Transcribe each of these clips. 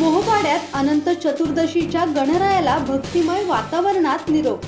मोहपाड्यात अनंत चतुर्दशीच्या गणरायाला भक्तिमय वातावरणात निरोप.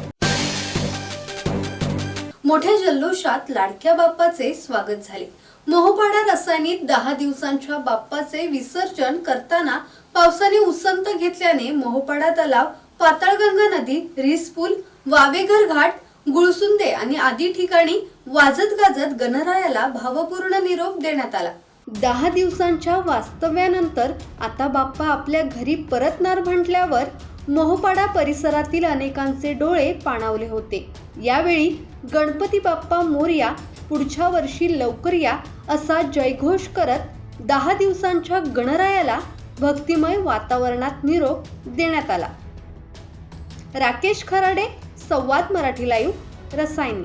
मोठ्या जल्लोषात लाडक्या बाप्पाचे स्वागत झाले. मोहपाडा रसायनीत दहा दिवसांच्या बाप्पाचे विसर्जन करताना पावसाने उसंत घेतल्याने मोहपाडा तलाव पाताळगंगा नदी रिसपूल वावेघर घाट गुळसुंदे आणि आदी ठिकाणी वाजत गाजत गणरायाला भावपूर्ण निरोप देण्यात आला. दहा दिवसांच्या वास्तव्यानंतर आता बाप्पा आपल्या घरी परतणार म्हटल्यावर मोहपाडा परिसरातील अनेकांचे डोळे पाणावले होते. यावेळी गणपती बाप्पा मोरया पुढच्या वर्षी लवकर या असा जयघोष करत दहा दिवसांच्या गणरायाला भक्तिमय वातावरणात निरोप देण्यात आला. राकेश खराडे संवाद मराठी लाईव्ह रसायनी.